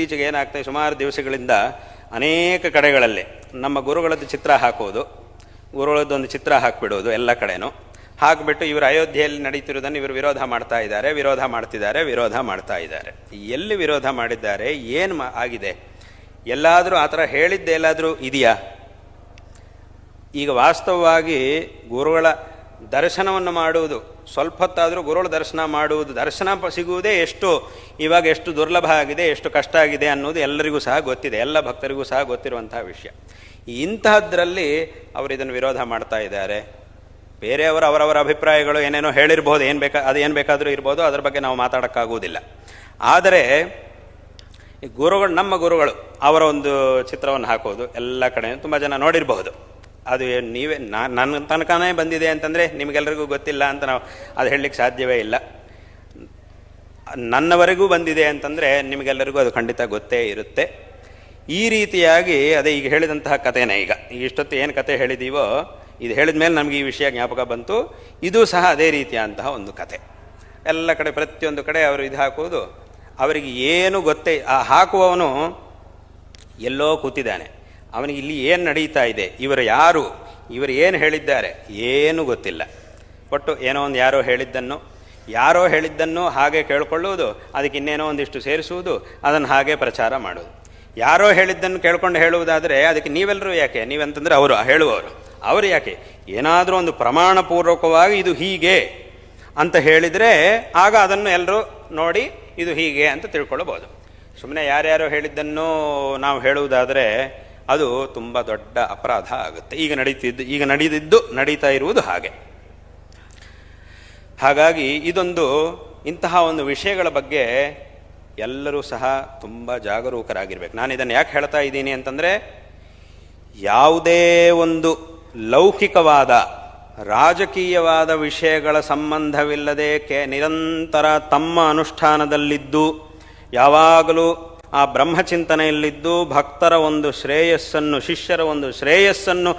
ಇತ್ತೀಚೆಗೆ ಏನಾಗ್ತದೆ, ಸುಮಾರು ದಿವಸಗಳಿಂದ ಅನೇಕ ಕಡೆಗಳಲ್ಲಿ ನಮ್ಮ ಗುರುಗಳದ್ದು ಚಿತ್ರ ಹಾಕೋದು, ಗುರುಗಳದ್ದು ಒಂದು ಚಿತ್ರ ಹಾಕಿಬಿಡೋದು ಎಲ್ಲ ಕಡೆನೂ. ಹಾಕಿಬಿಟ್ಟು ಇವರು ಅಯೋಧ್ಯೆಯಲ್ಲಿ ನಡೀತಿರೋದನ್ನು ಇವರು ವಿರೋಧ ಮಾಡ್ತಾ ಇದ್ದಾರೆ, ವಿರೋಧ ಮಾಡ್ತಿದ್ದಾರೆ, ವಿರೋಧ ಮಾಡ್ತಾ ಇದ್ದಾರೆ. ಎಲ್ಲಿ ವಿರೋಧ ಮಾಡಿದ್ದಾರೆ, ಏನು ಆಗಿದೆ? ಎಲ್ಲಾದರೂ ಆ ಥರ ಹೇಳಿದ್ದೆ ಎಲ್ಲಾದರೂ ಇದೆಯಾ? ಈಗ ವಾಸ್ತವವಾಗಿ ಗುರುಗಳ ದರ್ಶನವನ್ನು ಮಾಡುವುದು ಸ್ವಲ್ಪ ಹೊತ್ತಾದರೂ ಗುರುಗಳ ದರ್ಶನ ಮಾಡುವುದು, ದರ್ಶನ ಸಿಗುವುದೇ ಎಷ್ಟು, ಇವಾಗ ಎಷ್ಟು ದುರ್ಲಭ ಆಗಿದೆ, ಎಷ್ಟು ಕಷ್ಟ ಆಗಿದೆ ಅನ್ನೋದು ಎಲ್ಲರಿಗೂ ಸಹ ಗೊತ್ತಿದೆ, ಎಲ್ಲ ಭಕ್ತರಿಗೂ ಸಹ ಗೊತ್ತಿರುವಂತಹ ವಿಷಯ. ಇಂತಹದ್ರಲ್ಲಿ ಅವರು ಇದನ್ನು ವಿರೋಧ ಮಾಡ್ತಾ ಇದ್ದಾರೆ. ಬೇರೆಯವರು ಅವರವರ ಅಭಿಪ್ರಾಯಗಳು ಏನೇನೋ ಹೇಳಿರ್ಬೋದು, ಏನು ಬೇಕಾ, ಅದು ಏನು ಬೇಕಾದರೂ ಇರ್ಬೋದು, ಅದರ ಬಗ್ಗೆ ನಾವು ಮಾತಾಡೋಕ್ಕಾಗುವುದಿಲ್ಲ. ಆದರೆ ಗುರುಗಳು, ನಮ್ಮ ಗುರುಗಳು ಅವರ ಒಂದು ಚಿತ್ರವನ್ನು ಹಾಕೋದು, ಎಲ್ಲ ಕಡೆ ತುಂಬ ಜನ ನೋಡಿರಬಹುದು. ಅದು ನೀವೇ ನನ್ನ ತನಕನೇ ಬಂದಿದೆ ಅಂತಂದರೆ ನಿಮಗೆಲ್ಲರಿಗೂ ಗೊತ್ತಿಲ್ಲ ಅಂತ ನಾವು ಅದು ಹೇಳಲಿಕ್ಕೆ ಸಾಧ್ಯವೇ ಇಲ್ಲ. ನನ್ನವರೆಗೂ ಬಂದಿದೆ ಅಂತಂದರೆ ನಿಮಗೆಲ್ಲರಿಗೂ ಅದು ಖಂಡಿತ ಗೊತ್ತೇ ಇರುತ್ತೆ. ಈ ರೀತಿಯಾಗಿ ಅದೇ ಈಗ ಹೇಳಿದಂತಹ ಕಥೆನೇ ಈಗ. ಈಗ ಇಷ್ಟೊತ್ತು ಏನು ಕತೆ ಹೇಳಿದೀವೋ, ಇದು ಹೇಳಿದ ಮೇಲೆ ನಮಗೆ ಈ ವಿಷಯ ಜ್ಞಾಪಕ ಬಂತು. ಇದು ಸಹ ಅದೇ ರೀತಿಯಾದಂತಹ ಒಂದು ಕತೆ ಎಲ್ಲ ಕಡೆ ಪ್ರತಿಯೊಂದು ಕಡೆ ಅವರು ಇದು ಹಾಕುವುದು, ಅವರಿಗೆ ಏನು ಗೊತ್ತೇ, ಆ ಹಾಕುವವನು ಎಲ್ಲೋ ಕೂತಿದ್ದಾನೆ. ಅವನಿಗೆ ಇಲ್ಲಿ ಏನು ನಡೀತಾ ಇದೆ? ಇವರು ಯಾರು? ಇವರು ಏನು ಹೇಳಿದ್ದಾರೆ? ಏನೂ ಗೊತ್ತಿಲ್ಲ. ಒಟ್ಟು ಏನೋ ಒಂದು ಯಾರೋ ಹೇಳಿದ್ದನ್ನು ಯಾರೋ ಹೇಳಿದ್ದನ್ನು ಹಾಗೆ ಕೇಳ್ಕೊಳ್ಳುವುದು, ಅದಕ್ಕೆ ಇನ್ನೇನೋ ಒಂದಿಷ್ಟು ಸೇರಿಸುವುದು, ಅದನ್ನು ಹಾಗೆ ಪ್ರಚಾರ ಮಾಡುವುದು. ಯಾರೋ ಹೇಳಿದ್ದನ್ನು ಕೇಳ್ಕೊಂಡು ಹೇಳುವುದಾದರೆ ಅದಕ್ಕೆ ನೀವೆಲ್ಲರೂ ಯಾಕೆ? ನೀವಂತಂದರೆ ಅವರು ಹೇಳುವವರು. ಅವರು ಯಾಕೆ? ಏನಾದರೂ ಒಂದು ಪ್ರಮಾಣಪೂರ್ವಕವಾಗಿ ಇದು ಹೀಗೆ ಅಂತ ಹೇಳಿದರೆ ಆಗ ಅದನ್ನು ಎಲ್ಲರೂ ನೋಡಿ ಇದು ಹೀಗೆ ಅಂತ ತಿಳ್ಕೊಳ್ಬೋದು. ಸುಮ್ಮನೆ ಯಾರ್ಯಾರೋ ಹೇಳಿದ್ದನ್ನು ನಾವು ಹೇಳುವುದಾದರೆ ಅದು ತುಂಬ ದೊಡ್ಡ ಅಪರಾಧ ಆಗುತ್ತೆ. ಈಗ ನಡೀತಿದ್ದು, ಈಗ ನಡೆದಿದ್ದು, ನಡೀತಾ ಇರುವುದು ಹಾಗೆ. ಹಾಗಾಗಿ ಇದೊಂದು ಇಂತಹ ಒಂದು ವಿಷಯಗಳ ಬಗ್ಗೆ ಎಲ್ಲರೂ ಸಹ ತುಂಬ ಜಾಗರೂಕರಾಗಿರ್ಬೇಕು. ನಾನು ಇದನ್ನು ಯಾಕೆ ಹೇಳ್ತಾ ಇದ್ದೀನಿ ಅಂತಂದರೆ, ಯಾವುದೇ ಒಂದು ಲೌಕಿಕವಾದ, ರಾಜಕೀಯವಾದ ವಿಷಯಗಳ ಸಂಬಂಧವಿಲ್ಲದೆ ಕೆ ನಿರಂತರ ತಮ್ಮ ಅನುಷ್ಠಾನದಲ್ಲಿದ್ದು, ಯಾವಾಗಲೂ ಆ ಬ್ರಹ್ಮಚಿಂತನೆಯಲ್ಲಿದ್ದು ಭಕ್ತರ ಒಂದು ಶ್ರೇಯಸ್ಸನ್ನು ಶಿಷ್ಯರ ಒಂದು ಶ್ರೇಯಸ್ಸನ್ನು